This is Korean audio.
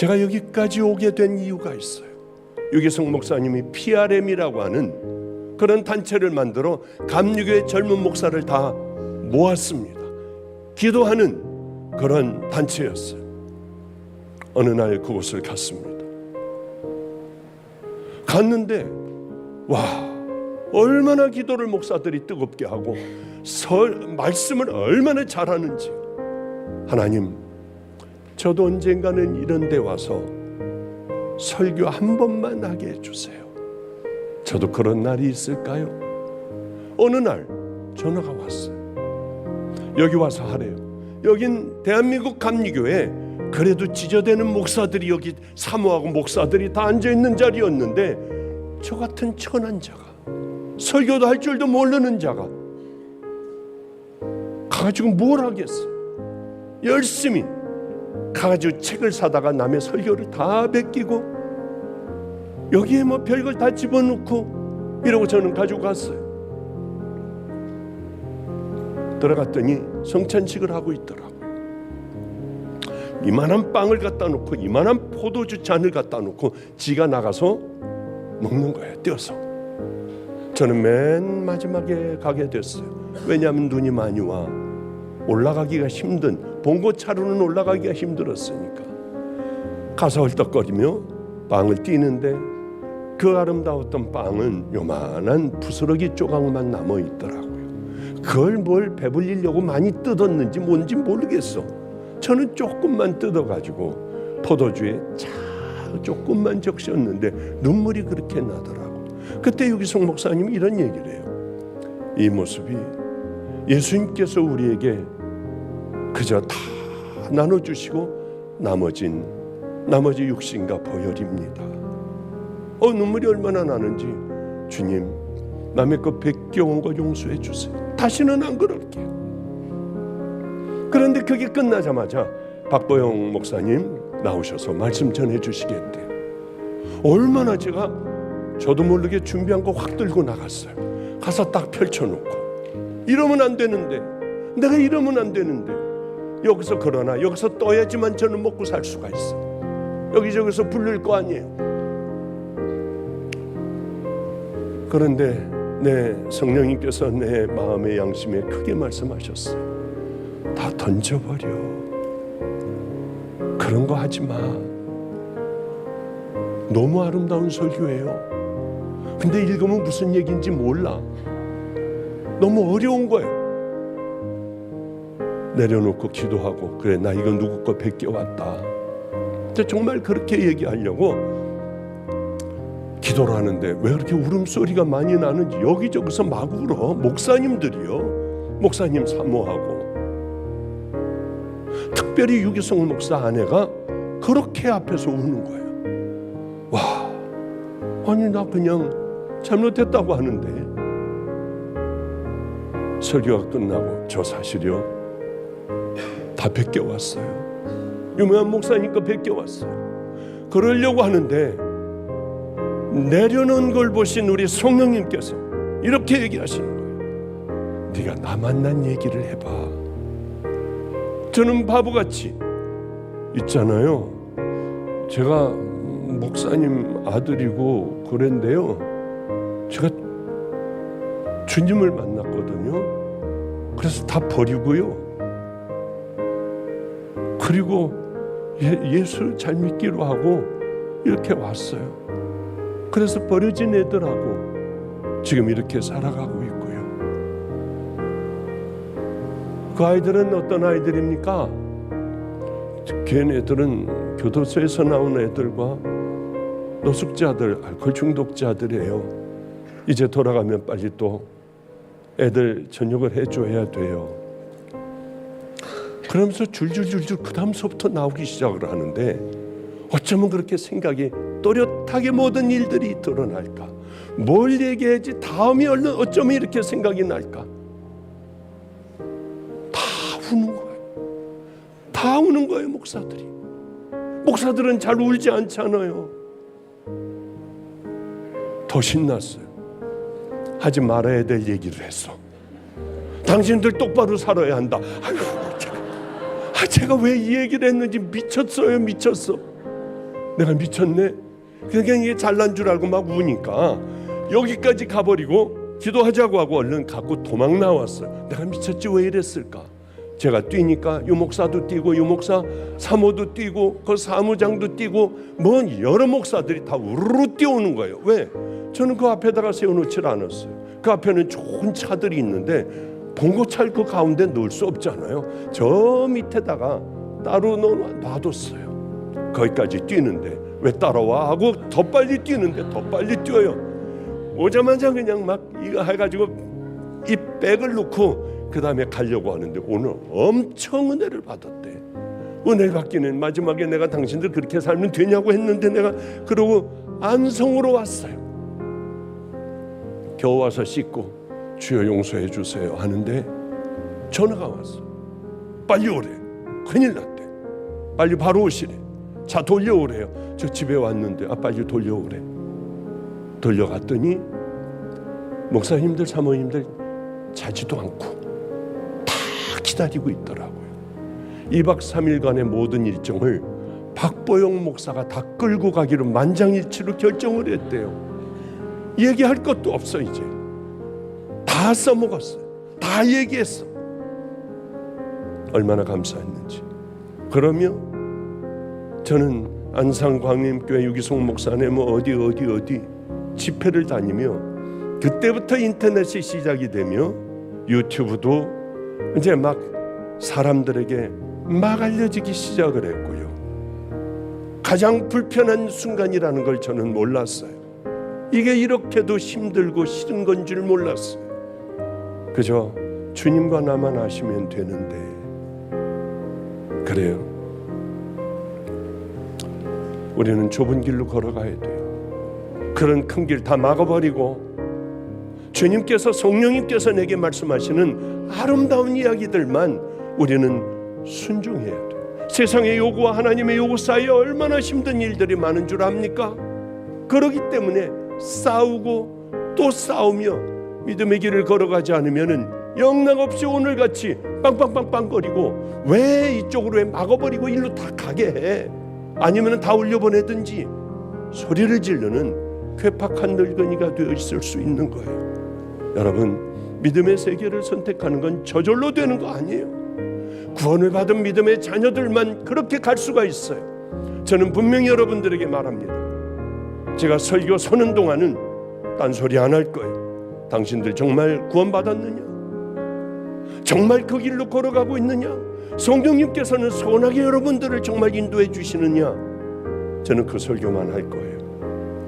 제가 여기까지 오게 된 이유가 있어요. 유기성 목사님이 PRM이라고 하는 그런 단체를 만들어 감리교의 젊은 목사를 다 모았습니다. 기도하는 그런 단체였어요. 어느 날 그곳을 갔습니다. 갔는데 와 얼마나 기도를 목사들이 뜨겁게 하고 설, 말씀을 얼마나 잘하는지 하나님 저도 언젠가는 이런 데 와서 설교 한 번만 하게 해주세요. 저도 그런 날이 있을까요? 어느 날 전화가 왔어요. 여기 와서 하래요. 여긴 대한민국 감리교회 그래도 지저대는 목사들이 여기 사모하고 목사들이 다 앉아 있는 자리였는데 저 같은 천한 자가 설교도 할 줄도 모르는 자가 가가지고 뭘 하겠어? 열심히 가가지고 책을 사다가 남의 설교를 다 베끼고 여기에 뭐 별걸 다 집어넣고 이러고 저는 가지고 갔어요. 들어갔더니 성찬식을 하고 있더라고요. 이만한 빵을 갖다 놓고 이만한 포도주 잔을 갖다 놓고 지가 나가서 먹는 거예요. 떼어서. 저는 맨 마지막에 가게 됐어요. 왜냐하면 눈이 많이 와. 올라가기가 힘든 봉고차로는 올라가기가 힘들었으니까 가서 헐떡거리며 빵을 띄는데 그 아름다웠던 빵은 요만한 부스러기 조각만 남아 있더라고요. 그걸 뭘 배불리려고 많이 뜯었는지 뭔지 모르겠어. 저는 조금만 뜯어가지고 포도주에 자 조금만 적셨는데 눈물이 그렇게 나더라고. 그때 유기성 목사님이 이런 얘기를 해요. 이 모습이 예수님께서 우리에게 그저 다 나눠주시고 나머진 나머지 육신과 보혈입니다. 어 눈물이 얼마나 나는지 주님 남의 것 베껴온 거 용서해 주세요. 다시는 안 그럴게요. 그런데 그게 끝나자마자 박보영 목사님 나오셔서 말씀 전해 주시겠대요. 얼마나 제가 저도 모르게 준비한 거 확 들고 나갔어요. 가서 딱 펼쳐놓고 이러면 안 되는데 내가 이러면 안 되는데 여기서 그러나 여기서 떠야지만 저는 먹고 살 수가 있어. 여기저기서 부를 거 아니에요. 그런데 내 성령님께서 내 마음의 양심에 크게 말씀하셨어요. 다 던져버려. 그런 거 하지 마. 너무 아름다운 설교예요. 근데 읽으면 무슨 얘기인지 몰라. 너무 어려운 거예요. 내려놓고 기도하고 그래 나 이거 누구 거 베껴왔다. 정말 그렇게 얘기하려고 기도를 하는데 왜 그렇게 울음소리가 많이 나는지 여기저기서 막 울어. 목사님들이요. 목사님 사모하고. 특별히 유기성 목사 아내가 그렇게 앞에서 우는 거예요. 와 아니 나 그냥 잘못했다고 하는데 설교가 끝나고 저 사실이요 다 베껴왔어요 유명한 목사님 거 베껴왔어요 그러려고 하는데 내려놓은 걸 보신 우리 성령님께서 이렇게 얘기하시는 거예요. 네가 나 만난 얘기를 해봐. 저는 바보같이 있잖아요. 제가 목사님 아들이고 그랬는데요. 제가 주님을 만났거든요. 그래서 다 버리고요. 그리고 예, 예수를 잘 믿기로 하고 이렇게 왔어요. 그래서 버려진 애들하고 지금 이렇게 살아가고 있고요. 그 아이들은 어떤 아이들입니까? 걔네들은 교도소에서 나온 애들과 노숙자들, 알코올 중독자들이에요. 이제 돌아가면 빨리 또 애들 저녁을 해줘야 돼요. 그러면서 줄줄줄줄 그 다음서부터 나오기 시작을 하는데 어쩌면 그렇게 생각이 또렷하게 모든 일들이 드러날까? 뭘 얘기해야지 다음이 얼른 어쩌면 이렇게 생각이 날까? 다 우는 거예요. 다 우는 거예요, 목사들이. 목사들은 잘 울지 않잖아요. 더 신났어요. 하지 말아야 될 얘기를 했어. 당신들 똑바로 살아야 한다. 제가, 아, 제가 왜 이 얘기를 했는지 미쳤어요, 미쳤어. 내가 미쳤네. 그러니까 이게 잘난 줄 알고 막 우니까 여기까지 가버리고 기도하자고 하고 얼른 갖고 도망 나왔어요. 내가 미쳤지 왜 이랬을까? 제가 뛰니까 유목사도 뛰고 유목사 사모도 뛰고 그 사무장도 뛰고 뭐 여러 목사들이 다 우르르 뛰어오는 거예요. 왜? 저는 그 앞에다가 세워놓질 않았어요. 그 앞에는 좋은 차들이 있는데 봉고차를 그 가운데 넣을 수 없잖아요. 저 밑에다가 따로 놔뒀어요. 거기까지 뛰는데 왜 따라와 하고 더 빨리 뛰는데 더 빨리 뛰어요. 오자마자 그냥 막 이거 해가지고 이 백을 놓고 그 다음에 가려고 하는데 오늘 엄청 은혜를 받았대. 은혜를 받기는 마지막에 내가 당신들 그렇게 살면 되냐고 했는데 내가 그러고 안성으로 왔어요. 겨우 와서 씻고 주여 용서해 주세요 하는데 전화가 왔어. 빨리 오래. 큰일 났대. 빨리 바로 오시래. 차 돌려오래요. 저 집에 왔는데 아 빨리 돌려오래. 돌려갔더니 목사님들 사모님들 자지도 않고 다 기다리고 있더라고요. 2박 3일간의 모든 일정을 박보영 목사가 다 끌고 가기로 만장일치로 결정을 했대요. 얘기할 것도 없어 이제. 다 써먹었어. 다 얘기했어. 얼마나 감사했는지. 그러며 저는 안산광림교회 유기송 목사네 뭐 어디 어디 어디 집회를 다니며 그때부터 인터넷이 시작이 되며 유튜브도 이제 막 사람들에게 막 알려지기 시작을 했고요. 가장 불편한 순간이라는 걸 저는 몰랐어요. 이게 이렇게도 힘들고 싫은 건 줄 몰랐어요. 그저 주님과 나만 아시면 되는데 그래요. 우리는 좁은 길로 걸어가야 돼요. 그런 큰 길 다 막아버리고 주님께서 성령님께서 내게 말씀하시는 아름다운 이야기들만 우리는 순종해야 돼요. 세상의 요구와 하나님의 요구 사이에 얼마나 힘든 일들이 많은 줄 압니까? 그러기 때문에 싸우고 또 싸우며 믿음의 길을 걸어가지 않으면은 영락없이 오늘같이 빵빵빵빵거리고 왜 이쪽으로 왜 막아버리고 일로 다 가게 해? 아니면 다 올려보내든지 소리를 지르는 괴팍한 늙은이가 되어 있을 수 있는 거예요. 여러분 믿음의 세계를 선택하는 건 저절로 되는 거 아니에요. 구원을 받은 믿음의 자녀들만 그렇게 갈 수가 있어요. 저는 분명히 여러분들에게 말합니다. 제가 설교 서는 동안은 딴소리 안 할 거예요. 당신들 정말 구원받았느냐? 정말 그 길로 걸어가고 있느냐? 성령님께서는 선하게 여러분들을 정말 인도해 주시느냐? 저는 그 설교만 할 거예요.